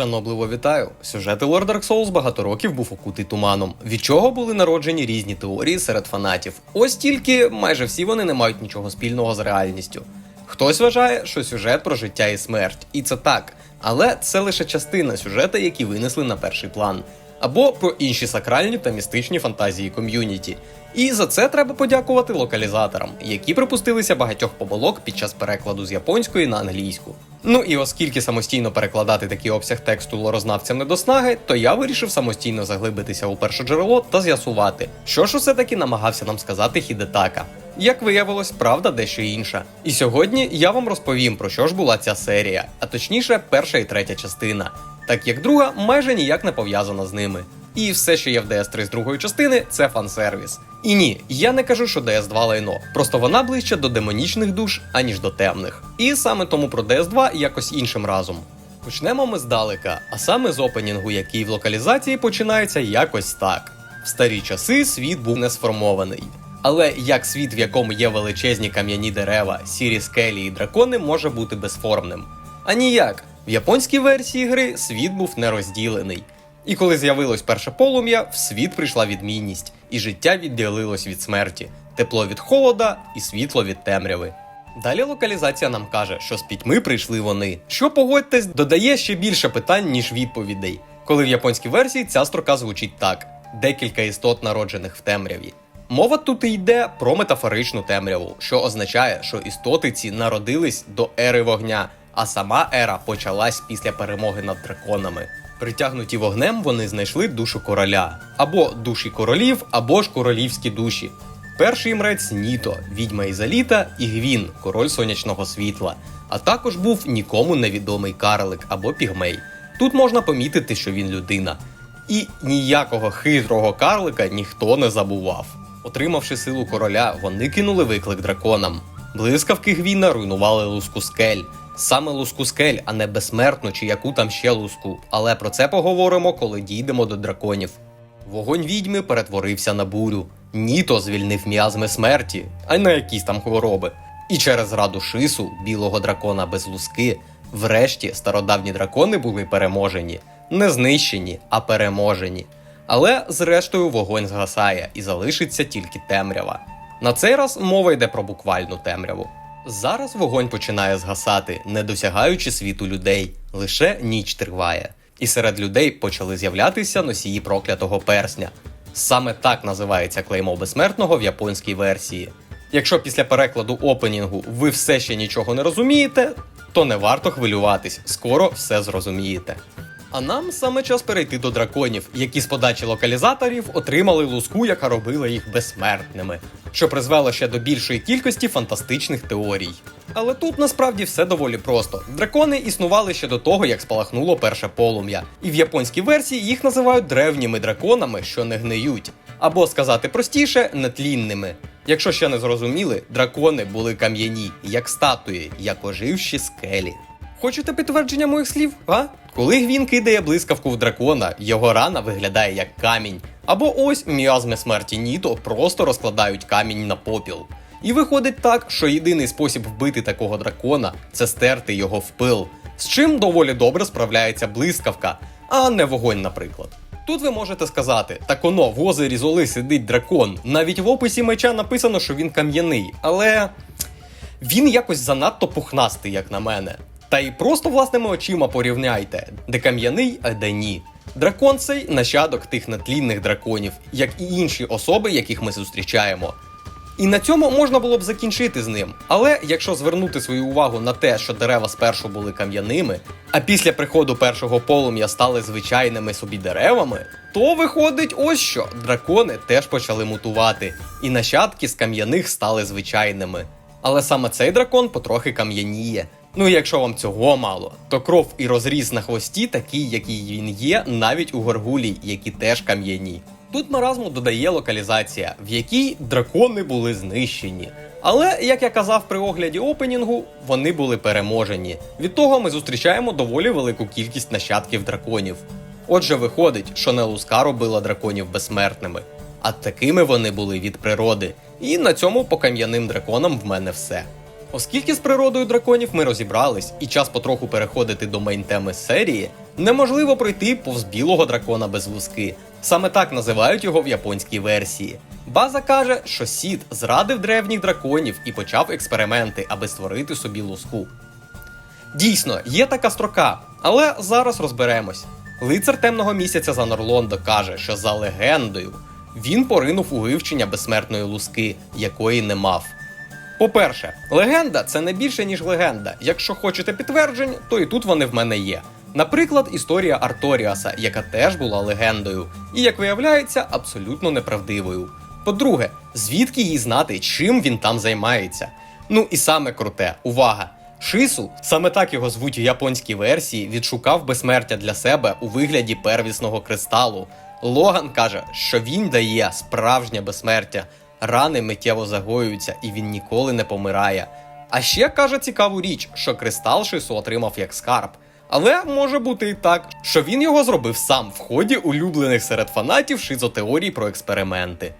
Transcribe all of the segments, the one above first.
Шанобливо вітаю! Сюжет Lord Dark Souls багато років був окутий туманом, від чого були народжені різні теорії серед фанатів. Ось тільки майже всі вони не мають нічого спільного з реальністю. Хтось вважає, що сюжет про життя і смерть, і це так, але це лише частина сюжета, які винесли на перший план, або про інші сакральні та містичні фантазії ком'юніті. І за це треба подякувати локалізаторам, які припустилися багатьох помилок під час перекладу з японської на англійську. Ну і оскільки самостійно перекладати такий обсяг тексту лорознавцям не до снаги, то я вирішив самостійно заглибитися у перше джерело та з'ясувати, що ж усе таки намагався нам сказати Хідетака. Як виявилось, правда дещо інша. І сьогодні я вам розповім про що ж була ця серія, а точніше, перша і третя частина, так як друга майже ніяк не пов'язана з ними. І все, що є в DS3 з другої частини, це фан-сервіс. І ні, я не кажу, що DS2 лайно, просто вона ближче до демонічних душ, аніж до темних. І саме тому про DS2 якось іншим разом. Почнемо ми здалека, а саме з опенінгу, який в локалізації починається якось так. В старі часи світ був не сформований. Але як світ, в якому є величезні кам'яні дерева, сірі скелі і дракони, може бути безформним? А ніяк. В японській версії гри світ був нерозділений. І коли з'явилось перше полум'я, в світ прийшла відмінність, і життя відділилось від смерті, тепло від холода і світло від темряви. Далі локалізація нам каже, що з пітьми прийшли вони, що погодьтесь, додає ще більше питань, ніж відповідей. Коли в японській версії ця строка звучить так: декілька істот, народжених в темряві. Мова тут і йде про метафоричну темряву, що означає, що істоти ці народились до ери вогня, а сама ера почалась після перемоги над драконами. Притягнуті вогнем, вони знайшли душу короля, або душі королів, або ж королівські душі. Перший мрець Ніто, відьма Ізаліта і Гвін, король сонячного світла, а також був нікому невідомий карлик або пігмей. Тут можна помітити, що він людина. І ніякого хитрого карлика ніхто не забував. Отримавши силу короля, вони кинули виклик драконам. Блискавки Гвіна руйнували луску скель. Саме луску скель, а не безсмертну чи яку там ще луску. Але про це поговоримо, коли дійдемо до драконів. Вогонь відьми перетворився на бурю. Ніто звільнив м'язми смерті, а не якісь там хвороби. І через раду шису, білого дракона без луски, врешті стародавні дракони були переможені. Не знищені, а переможені. Але зрештою вогонь згасає і залишиться тільки темрява. На цей раз мова йде про буквальну темряву. Зараз вогонь починає згасати, не досягаючи світу людей, лише ніч триває. І серед людей почали з'являтися носії проклятого персня. Саме так називається клеймо безсмертного в японській версії. Якщо після перекладу опенінгу ви все ще нічого не розумієте, то не варто хвилюватись, скоро все зрозумієте. А нам саме час перейти до драконів, які з подачі локалізаторів отримали луску, яка робила їх безсмертними, що призвело ще до більшої кількості фантастичних теорій. Але тут насправді все доволі просто. Дракони існували ще до того, як спалахнуло перше полум'я, і в японській версії їх називають древніми драконами, що не гниють, або сказати простіше, нетлінними. Якщо ще не зрозуміли, дракони були кам'яні, як статуї, як оживші скелі. Хочете підтвердження моїх слів? А? Коли Гвін кидає блискавку в дракона, його рана виглядає як камінь. Або ось міазми смерті Ніто просто розкладають камінь на попіл. І виходить так, що єдиний спосіб вбити такого дракона це стерти його в пил, з чим доволі добре справляється блискавка, а не вогонь, наприклад. Тут ви можете сказати, так оно в озері Золи сидить дракон. Навіть в описі меча написано, що він кам'яний, але він якось занадто пухнастий, як на мене. Та й просто власними очима порівняйте, де кам'яний, а де ні. Дракон цей нащадок тих нетлінних драконів, як і інші особи, яких ми зустрічаємо. І на цьому можна було б закінчити з ним. Але якщо звернути свою увагу на те, що дерева спершу були кам'яними, а після приходу першого полум'я стали звичайними собі деревами, то виходить ось що дракони теж почали мутувати, і нащадки з кам'яних стали звичайними. Але саме цей дракон потрохи кам'яніє. Ну і якщо вам цього мало, то кров і розріз на хвості такий, який він є, навіть у горгулій, які теж кам'яні. Тут маразму додає локалізація, в якій дракони були знищені. Але, як я казав при огляді опенінгу, вони були переможені. Від того ми зустрічаємо доволі велику кількість нащадків драконів. Отже, виходить, що не луска робила драконів безсмертними, а такими вони були від природи. І на цьому по кам'яним драконам в мене все. Оскільки з природою драконів ми розібрались, і час потроху переходити до мейн-теми серії, Неможливо пройти повз білого дракона без луски. Саме так називають його в японській версії. База каже, що Сід зрадив древніх драконів і почав експерименти, аби створити собі луску. Дійсно, є така строка, але зараз розберемось. Лицар темного місяця за Норлондо каже, що за легендою він поринув у вивчення безсмертної луски, якої не мав. По-перше, легенда це не більше, ніж легенда. Якщо хочете підтверджень, то і тут вони в мене є. Наприклад, історія Арторіаса, яка теж була легендою, і, як виявляється, абсолютно неправдивою. По-друге, звідки їй знати, чим він там займається? Ну і саме круте, увага! Шису, саме так його звуть у японській версії, відшукав безсмертя для себе у вигляді первісного кристалу. Логан каже, що він дає справжнє безсмертя, рани миттєво загоюються і він ніколи не помирає. А ще каже цікаву річ, що кристал Шису отримав як скарб. Але може бути і так, що він його зробив сам в ході улюблених серед фанатів шизотеорій про експерименти.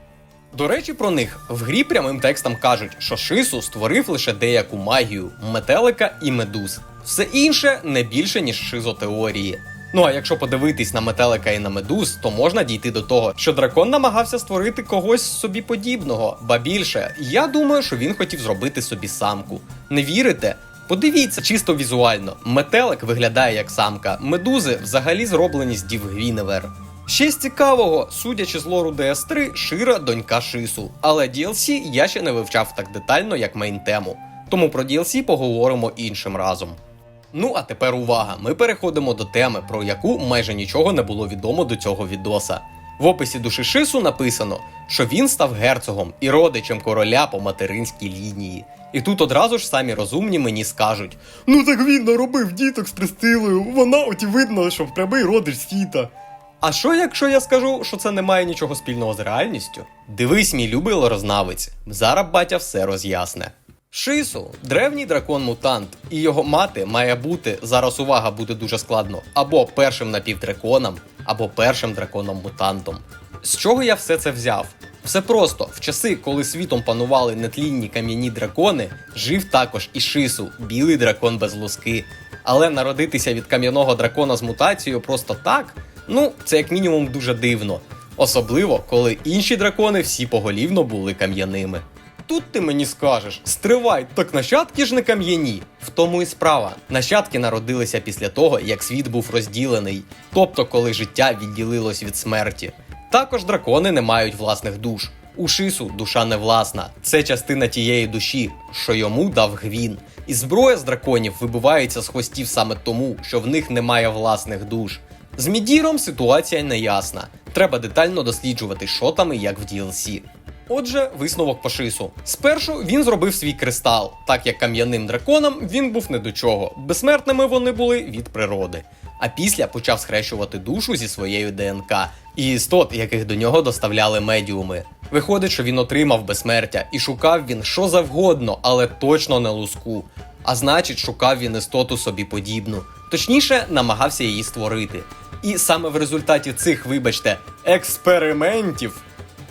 До речі, про них в грі прямим текстом кажуть, що Шису створив лише деяку магію, метелика і медуз. Все інше не більше, ніж шизотеорії. Ну а якщо подивитись на метелика і на медуз, то можна дійти до того, що дракон намагався створити когось собі подібного. Ба більше, я думаю, що він хотів зробити собі самку. Не вірите? Подивіться чисто візуально. Метелик виглядає як самка, медузи взагалі зроблені з Дів Гвіневер. Ще з цікавого, судячи з лору DS3, Шира донька Шису, але DLC я ще не вивчав так детально, як мейн-тему. Тому про DLC поговоримо іншим разом. Ну а тепер увага! Ми переходимо до теми, про яку майже нічого не було відомо до цього відоса. В описі душі Шису написано, що він став герцогом і родичем короля по материнській лінії. І тут одразу ж самі розумні мені скажуть: Ну так він наробив діток з Престилою, вона от і видно, що прямий родич світа. А що якщо я скажу, що це не має нічого спільного з реальністю? Дивись, мій любий лорознавець, зараз батя все роз'ясне. Шису, древній дракон-мутант, і його мати має бути, зараз увага буде дуже складно, або першим напівдраконом, або першим драконом-мутантом. З чого я все це взяв? Все просто, в часи, коли світом панували нетлінні кам'яні дракони, жив також і Шису, білий дракон без луски. Але народитися від кам'яного дракона з мутацією просто так, ну, це як мінімум дуже дивно. Особливо, коли інші дракони всі поголівно були кам'яними. Тут ти мені скажеш, стривай, так нащадки ж не кам'яні. В тому і справа. Нащадки народилися після того, як світ був розділений, тобто коли життя відділилось від смерті. Також дракони не мають власних душ. У Шису душа не власна, це частина тієї душі, що йому дав гвін. І зброя з драконів вибивається з хвостів саме тому, що в них немає власних душ. З Мідіром ситуація неясна. Треба детально досліджувати, що там і як в DLC. Отже, висновок по шису. Спершу він зробив свій кристал, так як кам'яним драконам він був не до чого. Безсмертними вони були від природи. А після почав схрещувати душу зі своєю ДНК і істот, яких до нього доставляли медіуми. Виходить, що він отримав безсмертя, і шукав він що завгодно, але точно не луску. А значить, шукав він істоту собі подібну. Точніше, намагався її створити. І саме в результаті цих, вибачте, експериментів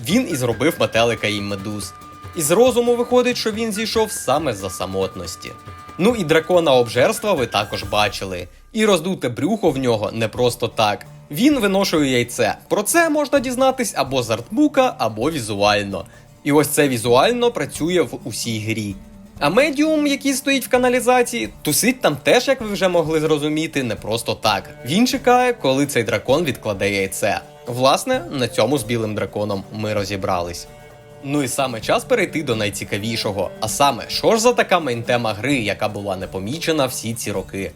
він і зробив метелика і медуз. Із розуму виходить, що він зійшов саме за самотності. Ну і дракона обжерства ви також бачили. І роздуте брюхо в нього не просто так. Він виношує яйце. Про це можна дізнатись або з артбука, або візуально. І ось це візуально працює в усій грі. А медіум, який стоїть в каналізації, тусить там теж, як ви вже могли зрозуміти, не просто так. Він чекає, коли цей дракон відкладе яйце. Власне, на цьому з білим драконом ми розібрались. Ну і саме час перейти до найцікавішого. А саме, що ж за така мейнтема гри, яка була непомічена всі ці роки?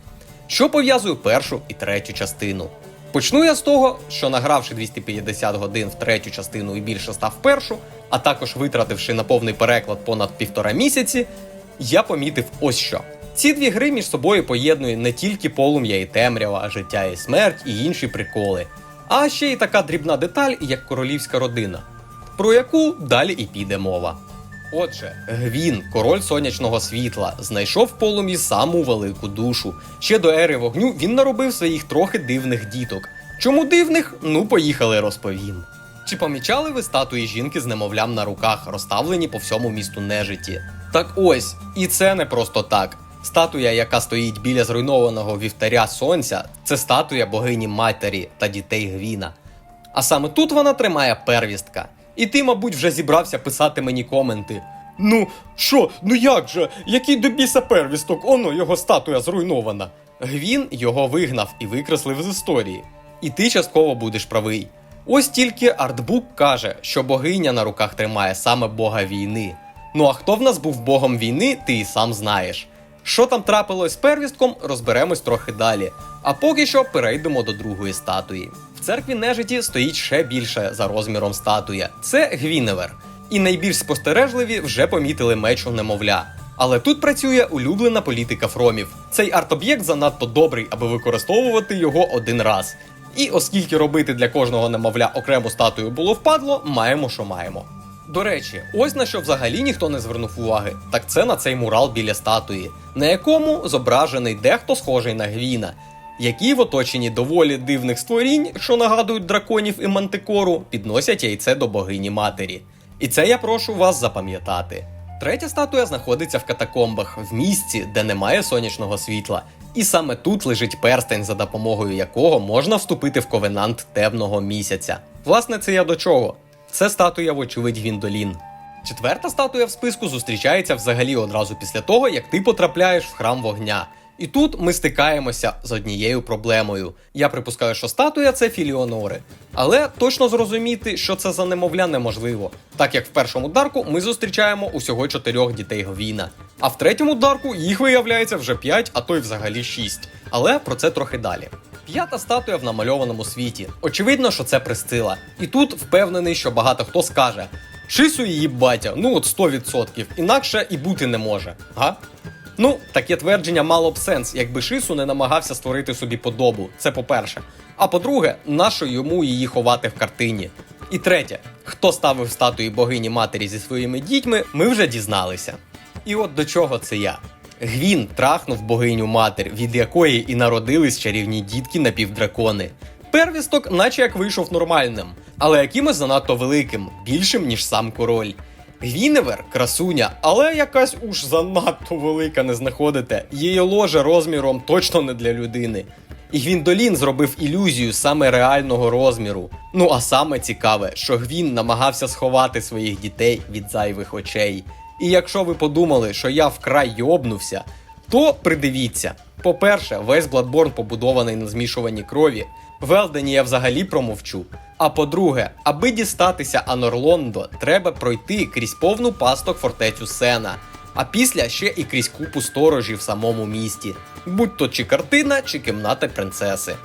Що пов'язує першу і третю частину? Почну я з того, що награвши 250 годин в третю частину і більше став першу, а також витративши на повний переклад понад півтора місяці, я помітив ось що. Ці дві гри між собою поєднують не тільки полум'я і темрява, життя і смерть і інші приколи, а ще й така дрібна деталь, як королівська родина, про яку далі і піде мова. Отже, Гвін, король сонячного світла, знайшов в полум'ї саму велику душу. Ще до ери вогню він наробив своїх трохи дивних діток. Чому дивних? Ну, поїхали розповім. Чи помічали ви статуї жінки з немовлям на руках, розставлені по всьому місту нежиті? Так ось, і це не просто так. Статуя, яка стоїть біля зруйнованого вівтаря сонця, це статуя богині матері та дітей Гвіна. А саме тут вона тримає первістка. І ти, мабуть, вже зібрався писати мені коменти. Ну, що, ну як же? Який до біса первісток, оно його статуя зруйнована. Гвін його вигнав і викреслив з історії. І ти частково будеш правий. Ось тільки артбук каже, що богиня на руках тримає саме бога війни. Ну а хто в нас був богом війни, ти і сам знаєш. Що там трапилось з первістком, розберемось трохи далі. А поки що перейдемо до другої статуї. В церкві нежиті стоїть ще більше за розміром статуя. Це Гвіневер. І найбільш спостережливі вже помітили меч у немовля. Але тут працює улюблена політика фромів. Цей арт-об'єкт занадто добрий, аби використовувати його один раз. І оскільки робити для кожного немовля окрему статую було впадло, маємо, що маємо. До речі, ось на що взагалі ніхто не звернув уваги, так це на цей мурал біля статуї, на якому зображений дехто схожий на гвіна, які в оточенні доволі дивних створінь, що нагадують драконів і мантикору, підносять яйце до богині матері. І це я прошу вас запам'ятати. Третя статуя знаходиться в катакомбах, в місці, де немає сонячного світла. І саме тут лежить перстень, за допомогою якого можна вступити в ковенант темного місяця. Власне, це я до чого? Це статуя, вочевидь, Гвіндолін. Четверта статуя в списку зустрічається взагалі одразу після того, як ти потрапляєш в храм вогня. І тут ми стикаємося з однією проблемою. Я припускаю, що статуя це філіонори. Але точно зрозуміти, що це за немовля неможливо, так як в першому дарку ми зустрічаємо усього чотирьох дітей Гвіна. А в третьому дарку їх виявляється вже п'ять, а то й взагалі шість. Але про це трохи далі. П'ята статуя в намальованому світі. Очевидно, що це престила. І тут впевнений, що багато хто скаже: Шису її батя, ну от 100%, інакше і бути не може. Га? Ну, таке твердження мало б сенс, якби Шису не намагався створити собі подобу. Це по-перше. А по-друге, нащо йому її ховати в картині? І третє, хто ставив статуї богині матері зі своїми дітьми, ми вже дізналися. І от до чого це я. Гвін трахнув богиню матір, від якої і народились чарівні дітки напівдракони. Первісток, наче як вийшов нормальним, але якимось занадто великим, більшим, ніж сам король. Гвіневер красуня, але якась уж занадто велика не знаходите. Її ложе розміром точно не для людини. І Гвіндолін зробив ілюзію саме реального розміру. Ну а саме цікаве, що Гвін намагався сховати своїх дітей від зайвих очей. І якщо ви подумали, що я вкрай йобнувся, то придивіться. По-перше, весь Bloodborne побудований на змішуванні крові. В Елдені я взагалі промовчу. А по-друге, аби дістатися Анорлондо, треба пройти крізь повну пасток фортецю Сена, а після ще і крізь купу сторожів в самому місті, будь то чи картина, чи кімната принцеси.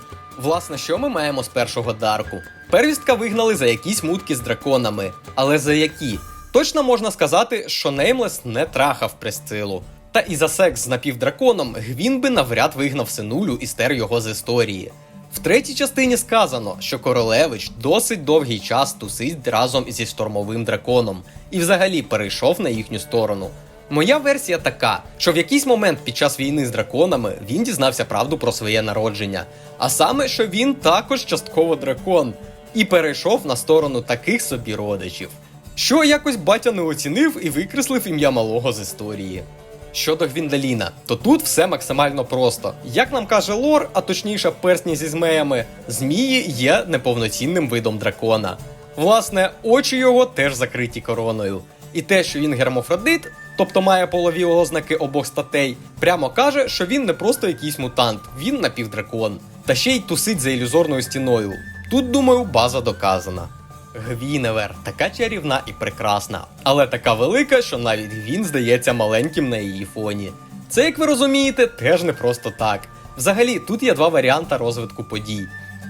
Власне, що ми маємо з першого дарку? Первістка вигнали за якісь мутки з драконами, але за які? Точно можна сказати, що Неймлес не трахав пресцилу. Та і за секс з напівдраконом Гвін би навряд вигнав синулю і стер його з історії. В третій частині сказано, що королевич досить довгий час тусить разом зі штормовим драконом і взагалі перейшов на їхню сторону. Моя версія така, що в якийсь момент під час війни з драконами він дізнався правду про своє народження, а саме, що він також частково дракон, і перейшов на сторону таких собі родичів. Що якось батя не оцінив і викреслив ім'я малого з історії. Щодо Гвіндаліна, то тут все максимально просто. Як нам каже лор, а точніше персні зі змеями, змії є неповноцінним видом дракона. Власне, очі його теж закриті короною. І те, що він гермофродит, тобто має полові ознаки обох статей, прямо каже, що він не просто якийсь мутант, він напівдракон. Та ще й тусить за ілюзорною стіною. Тут, думаю, база доказана. Гвіневер така чарівна і прекрасна, але така велика, що навіть він здається маленьким на її фоні. Це, як ви розумієте, теж не просто так. Взагалі, тут є два варіанти розвитку подій.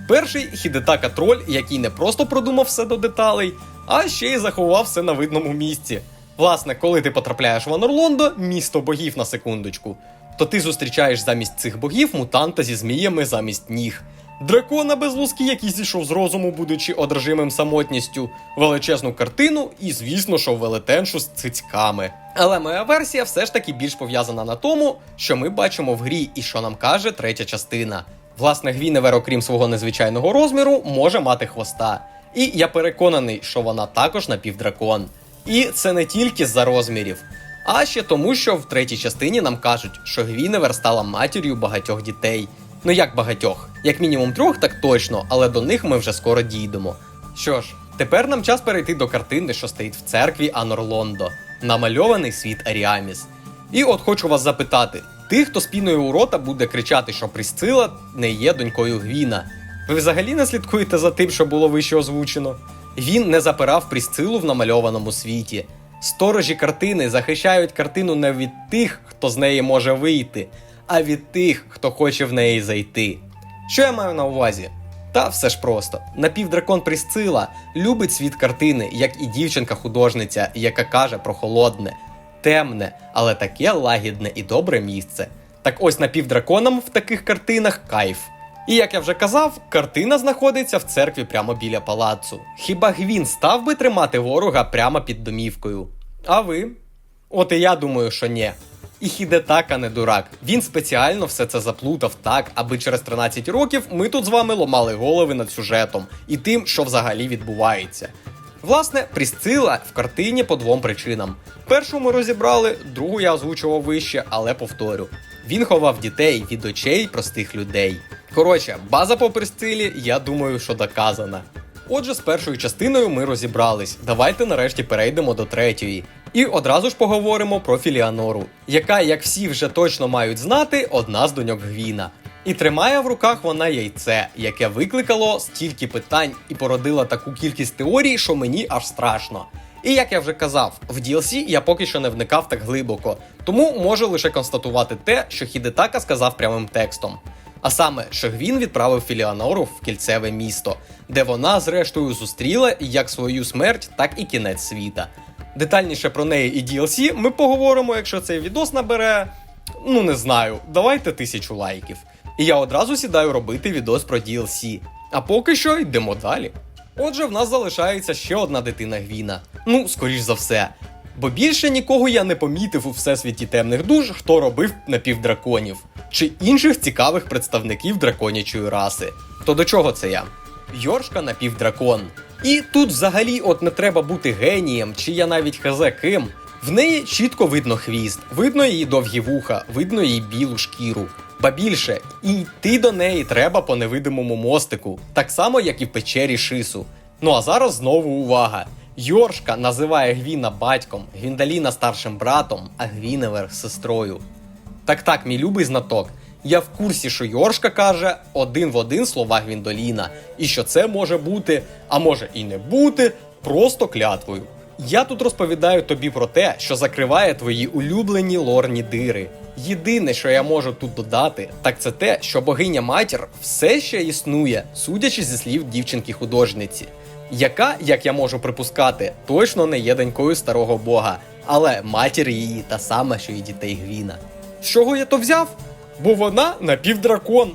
Перший Хідетака троль, який не просто продумав все до деталей, а ще й заховав все на видному місці. Власне, коли ти потрапляєш в Анорлондо, місто богів на секундочку, то ти зустрічаєш замість цих богів мутанта зі зміями замість ніг. Дракона без луски, який зійшов з розуму, будучи одержимим самотністю, величезну картину і, звісно, що велетеншу з цицьками. Але моя версія все ж таки більш пов'язана на тому, що ми бачимо в грі і що нам каже третя частина. Власне, Гвіневер, окрім свого незвичайного розміру, може мати хвоста. І я переконаний, що вона також напівдракон. І це не тільки з-за розмірів. А ще тому, що в третій частині нам кажуть, що Гвіневер стала матір'ю багатьох дітей. Ну як багатьох? Як мінімум трьох, так точно, але до них ми вже скоро дійдемо. Що ж, тепер нам час перейти до картини, що стоїть в церкві Анорлондо, намальований світ Аріаміс. І от хочу вас запитати: тих, хто з піною у рота буде кричати, що Присцила не є донькою Гвіна. Ви взагалі не слідкуєте за тим, що було вище озвучено? Він не запирав Присцилу в намальованому світі. Сторожі картини захищають картину не від тих, хто з неї може вийти, а від тих, хто хоче в неї зайти. Що я маю на увазі? Та все ж просто. Напівдракон Присцила любить світ картини, як і дівчинка-художниця, яка каже про холодне, темне, але таке лагідне і добре місце. Так ось напівдраконам в таких картинах кайф. І як я вже казав, картина знаходиться в церкві прямо біля палацу. Хіба Гвін став би тримати ворога прямо під домівкою? А ви? От і я думаю, що ні. І Хідетака не дурак. Він спеціально все це заплутав так, аби через 13 років ми тут з вами ломали голови над сюжетом і тим, що взагалі відбувається. Власне, Прісцила в картині по двом причинам. Першу ми розібрали, другу я озвучував вище, але повторю. Він ховав дітей від очей простих людей. Коротше, база по Присцилі, я думаю, що доказана. Отже, з першою частиною ми розібрались. Давайте нарешті перейдемо до третьої. І одразу ж поговоримо про Філіанору, яка, як всі вже точно мають знати, одна з доньок Гвіна. І тримає в руках вона яйце, яке викликало стільки питань і породило таку кількість теорій, що мені аж страшно. І як я вже казав, в DLC я поки що не вникав так глибоко, тому можу лише констатувати те, що Хідетака сказав прямим текстом. А саме, що Гвін відправив Філіанору в кільцеве місто, де вона зрештою зустріла як свою смерть, так і кінець світа. Детальніше про неї і DLC ми поговоримо, якщо цей відос набере. Ну не знаю, давайте тисячу лайків. І я одразу сідаю робити відос про DLC. А поки що йдемо далі. Отже, в нас залишається ще одна дитина Гвіна. Ну, скоріш за все. Бо більше нікого я не помітив у всесвіті темних душ, хто робив напівдраконів, чи інших цікавих представників драконячої раси. То до чого це я? Йоршка напівдракон. І тут взагалі от не треба бути генієм, чи я навіть хазе ким. В неї чітко видно хвіст, видно її довгі вуха, видно її білу шкіру. Ба більше, і йти до неї треба по невидимому мостику, так само, як і в печері Шису. Ну а зараз знову увага. Йоршка називає Гвіна батьком, Гвіндаліна старшим братом, а Гвіневер сестрою. Так так, мій любий знаток. Я в курсі, що Йоршка каже один в один слова Гвіндоліна, і що це може бути, а може і не бути, просто клятвою. Я тут розповідаю тобі про те, що закриває твої улюблені лорні дири. Єдине, що я можу тут додати, так це те, що богиня матір все ще існує, судячи зі слів дівчинки-художниці, яка, як я можу припускати, точно не є донькою старого бога, але матір її та сама, що і дітей Гвіна. З чого я то взяв? Бо вона напівдракон.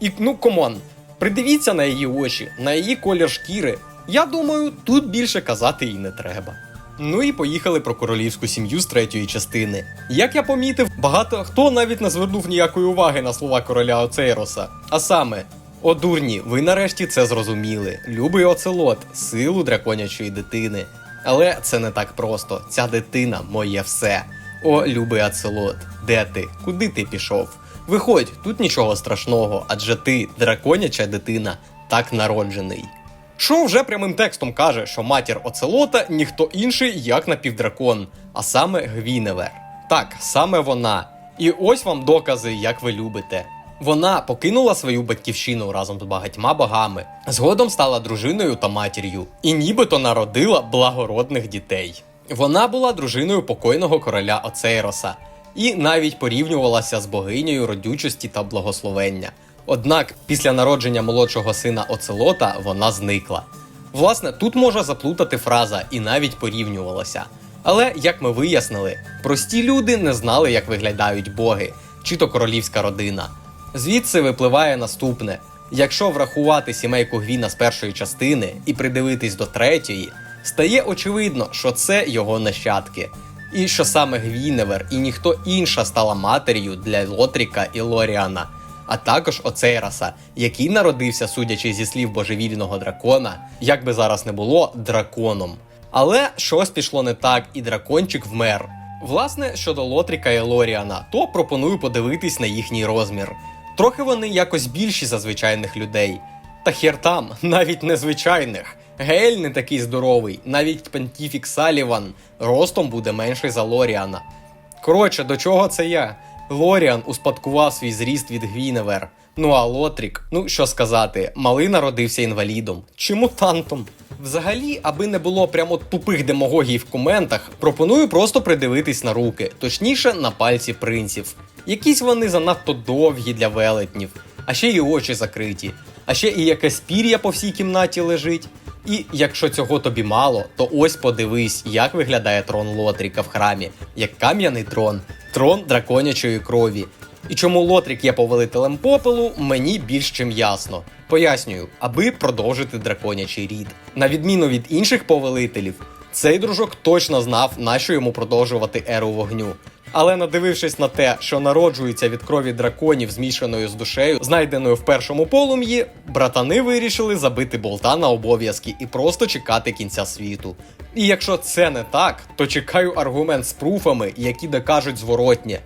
І ну комон, придивіться на її очі, на її колір шкіри. Я думаю, тут більше казати і не треба. Ну і поїхали про королівську сім'ю з третьої частини. Як я помітив, багато хто навіть не звернув ніякої уваги на слова короля Оцейроса. А саме, о дурні, ви нарешті це зрозуміли. Любий оцелот, силу драконячої дитини. Але це не так просто. Ця дитина моє все. О, любий Ацелот, де ти? Куди ти пішов? Виходь, тут нічого страшного, адже ти, драконяча дитина, так народжений. Шоу вже прямим текстом каже, що матір Оцелота ніхто інший, як напівдракон, а саме Гвіневер. Так, саме вона. І ось вам докази, як ви любите. Вона покинула свою батьківщину разом з багатьма богами, згодом стала дружиною та матір'ю, і нібито народила благородних дітей. Вона була дружиною покойного короля Оцейроса і навіть порівнювалася з богинею родючості та благословення. Однак після народження молодшого сина Оцелота вона зникла. Власне, тут може заплутати фраза і навіть порівнювалася. Але, як ми вияснили, прості люди не знали, як виглядають боги, чи то королівська родина. Звідси випливає наступне: якщо врахувати сімейку Гвіна з першої частини і придивитись до третьої, стає очевидно, що це його нащадки. І що саме Гвіневер і ніхто інша стала матір'ю для Лотріка і Лоріана, а також Оцейраса, який народився, судячи зі слів божевільного дракона, як би зараз не було, драконом. Але щось пішло не так, і дракончик вмер. Власне, щодо Лотріка і Лоріана, то пропоную подивитись на їхній розмір. Трохи вони якось більші за звичайних людей. Та хер там, навіть незвичайних. Гель не такий здоровий, навіть Пентіфік Саліван ростом буде менший за Лоріана. Коротше, до чого це я? Лоріан успадкував свій зріст від Гвіневер. Ну а Лотрік, ну що сказати, малий народився інвалідом чи мутантом. Взагалі, аби не було прямо тупих демагогій в коментах, пропоную просто придивитись на руки, точніше на пальці принців. Якісь вони занадто довгі для велетнів, а ще й очі закриті, а ще і якесь пір'я по всій кімнаті лежить. І якщо цього тобі мало, то ось подивись, як виглядає трон Лотріка в храмі, як кам'яний трон, трон драконячої крові. І чому Лотрік є повелителем попелу, мені більш чим ясно. Пояснюю, аби продовжити драконячий рід. На відміну від інших повелителів, цей дружок точно знав, нащо йому продовжувати еру вогню. Але надивившись на те, що народжується від крові драконів, змішаною з душею, знайденою в першому полум'ї, братани вирішили забити болта на обов'язки і просто чекати кінця світу. І якщо це не так, то чекаю аргумент з пруфами, які докажуть зворотнє.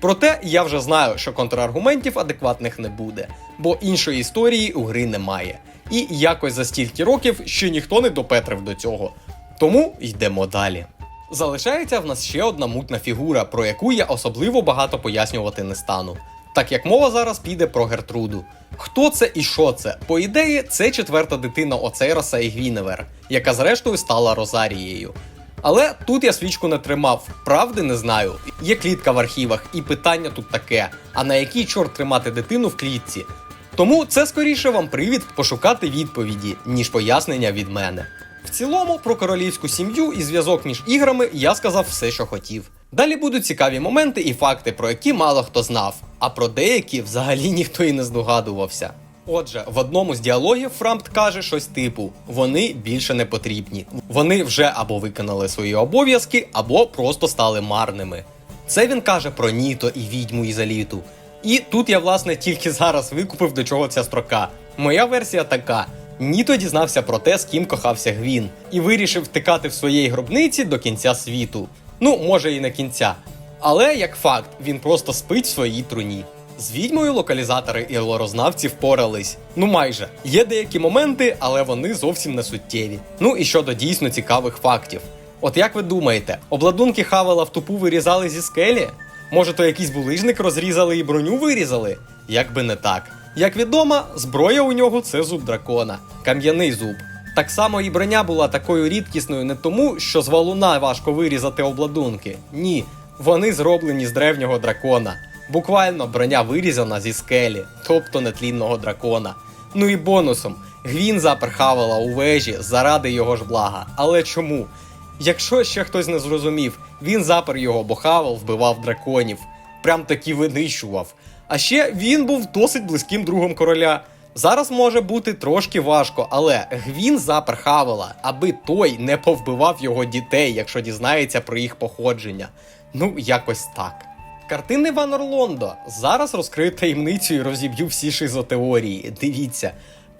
Проте я вже знаю, що контраргументів адекватних не буде, бо іншої історії у гри немає. І якось за стільки років ще ніхто не допетрив до цього. Тому йдемо далі. Залишається в нас ще одна мутна фігура, про яку я особливо багато пояснювати не стану. Так як мова зараз піде про Гертруду. Хто це і що це? По ідеї, це четверта дитина Оцейроса і Гвіневер, яка зрештою стала Розарією. Але тут я свічку не тримав, правди не знаю. Є клітка в архівах, і питання тут таке: а на який чорт тримати дитину в клітці? Тому це скоріше вам привід пошукати відповіді, ніж пояснення від мене. Цілому про королівську сім'ю і зв'язок між іграми я сказав все, що хотів. Далі будуть цікаві моменти і факти, про які мало хто знав, а про деякі взагалі ніхто і не здогадувався. Отже, в одному з діалогів Фрампт каже щось типу: вони більше не потрібні. Вони вже або виконали свої обов'язки, або просто стали марними. Це він каже про Ніто і відьму Ізаліту. І тут я, власне, тільки зараз викупив, до чого ця строка. Моя версія така: Ніто дізнався про те, з ким кохався Гвін, і вирішив втикати в своїй гробниці до кінця світу. Ну, може і не кінця. Але як факт, він просто спить в своїй труні. З відьмою локалізатори і лорознавці впорались. Ну майже. Є деякі моменти, але вони зовсім не суттєві. Ну і щодо дійсно цікавих фактів. От як ви думаєте, обладунки Хавела в тупу вирізали зі скелі? Може, то якийсь булижник розрізали і броню вирізали? Як би не так. Як відомо, зброя у нього це зуб дракона, кам'яний зуб. Так само і броня була такою рідкісною не тому, що з валуна важко вирізати обладунки. Ні, вони зроблені з древнього дракона. Буквально броня вирізана зі скелі, тобто нетлінного дракона. Ну і бонусом, Гвін запер Хавела у вежі заради його ж блага. Але чому? Якщо ще хтось не зрозумів, він запер його, бо Хавел вбивав драконів, прям таки винищував. А ще він був досить близьким другом короля. Зараз може бути трошки важко, але Гвін запер Хавела, аби той не повбивав його дітей, якщо дізнається про їх походження. Ну, якось так. Картини Ван Орлондо. Зараз розкрию таємницю і розіб'ю всі шизотеорії. Дивіться.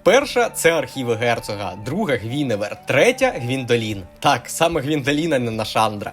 Перша це архіви герцога, друга Гвіневер, третя Гвіндолін. Так, саме Гвіндолін, а не Нашандра.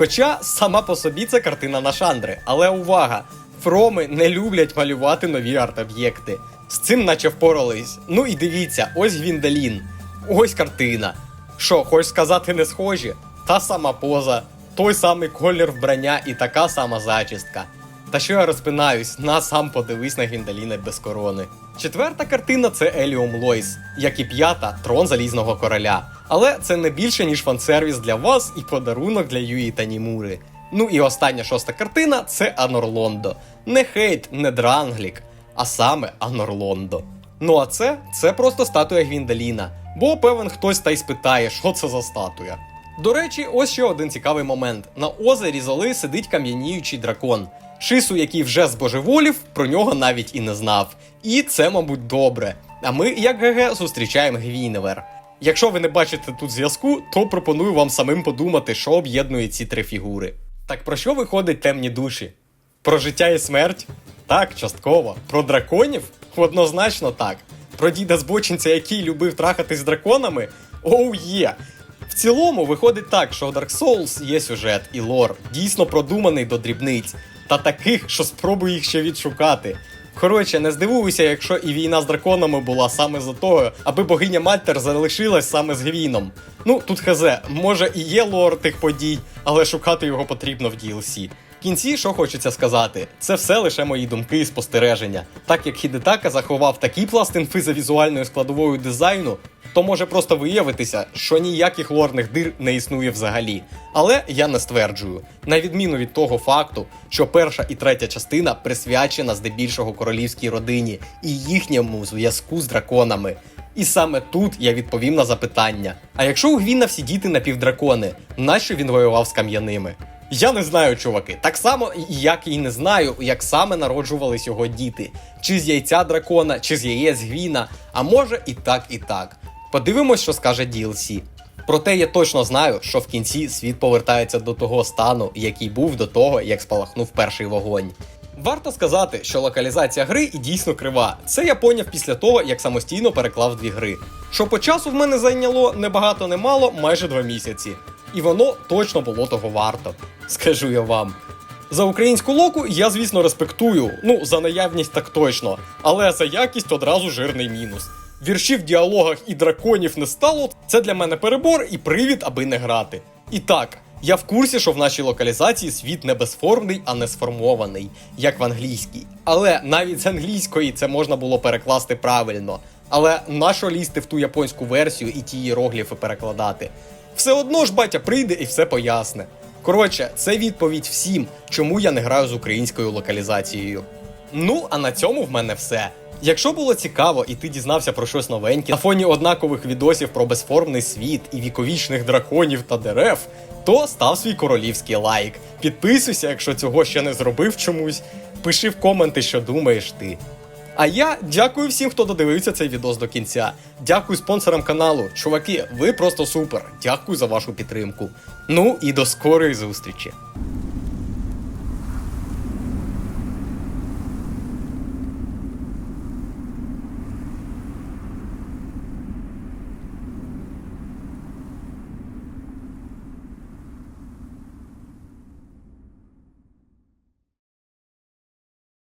Хоча сама по собі це картина на шандри. але увага! Фроми не люблять малювати нові арт-об'єкти. З цим наче впорались. Ну і дивіться, ось Гвіндалін, ось картина. Що, хоч сказати, не схожі? Та сама поза, той самий колір вбрання і така сама зачістка. Та що я розпинаюсь, на сам подивись на Гвіндоліна без корони. Четверта картина це Еліум Лойс, як і п'ята трон залізного короля. Але це не більше, ніж фан-сервіс для вас і подарунок для Юї та Німури. Ну і остання шоста картина це Анорлондо. Не хейт, не дранглік, а саме Анорлондо. Ну а це це просто статуя Гвіндаліна, бо певен хтось та й спитає, що це за статуя. До речі, ось ще один цікавий момент: на озері Золи сидить кам'яніючий дракон. Шису, який вже збожеволів, про нього навіть і не знав. І це, мабуть, добре. А ми, як ГГ, зустрічаємо Гвіневер. Якщо ви не бачите тут зв'язку, то пропоную вам самим подумати, що об'єднує ці три фігури. Так про що виходить темні душі? Про життя і смерть? Так, частково. Про драконів? Однозначно так. Про діда збочинця, який любив трахатись з драконами? Оу є. В цілому виходить так, що у Dark Souls є сюжет і лор, дійсно продуманий до дрібниць, та таких, що спробую їх ще відшукати. Коротше, не здивуюся, якщо і війна з драконами була саме за того, аби богиня Мальтер залишилась саме з Гвіном. Ну, тут хз, може і є лор тих подій, але шукати його потрібно в DLC. Кінці, що хочеться сказати, це все лише мої думки і спостереження. Так як Хідетака заховав такий пласт інфи за візуальною складовою дизайну, то може просто виявитися, що ніяких лорних дир не існує взагалі. Але я не стверджую, на відміну від того факту, що перша і третя частина присвячена здебільшого королівській родині і їхньому зв'язку з драконами. І саме тут я відповім на запитання: а якщо у Гвіна всі діти напівдракони, нащо він воював з кам'яними? Я не знаю, чуваки. Так само, як і не знаю, як саме народжувались його діти. Чи з яйця дракона, чи з яєць Гвіна, а може і так, і так. Подивимось, що скаже DLC. Проте я точно знаю, що в кінці світ повертається до того стану, який був до того, як спалахнув перший вогонь. Варто сказати, що локалізація гри і дійсно крива. Це я поняв після того, як самостійно переклав дві гри. Що по часу в мене зайняло не багато не мало, майже два місяці. І воно точно було того варто, скажу я вам. За українську локу я, звісно, респектую, ну, за наявність так точно, але за якість одразу жирний мінус. Віршів діалогах і драконів не стало, це для мене перебор і привід, аби не грати. І так, я в курсі, що в нашій локалізації світ не безформний, а не сформований, як в англійській. Але навіть з англійської це можна було перекласти правильно. Але нащо лізти в ту японську версію і ті іерогліфи перекладати? Все одно ж батя прийде і все поясне. Коротше, це відповідь всім, чому я не граю з українською локалізацією. Ну, а на цьому в мене все. Якщо було цікаво і ти дізнався про щось новеньке на фоні однакових відосів про безформний світ і віковічних драконів та дерев, то став свій королівський лайк. Підписуйся, якщо цього ще не зробив чомусь. Пиши в коменти, що думаєш ти. А я дякую всім, хто додивився цей відос до кінця. Дякую спонсорам каналу. Чуваки, ви просто супер. Дякую за вашу підтримку. Ну і до скорої зустрічі.